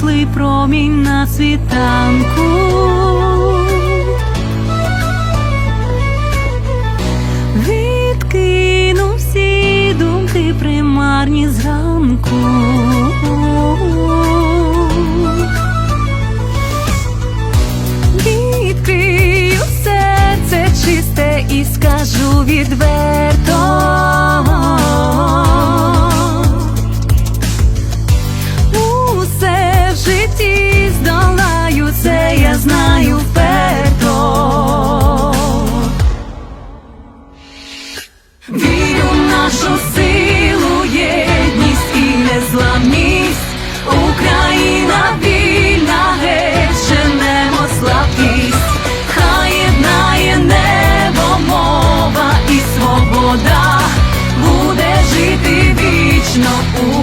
світлий промінь на світанку. Відкину всі думки примарні зранку. Відкрию серце чисте і скажу відверто. нашу силу, єдність і незламність, Україна вільна, геть женемо слабкість, хай єднає небо, мова і свобода, буде жити вічно. у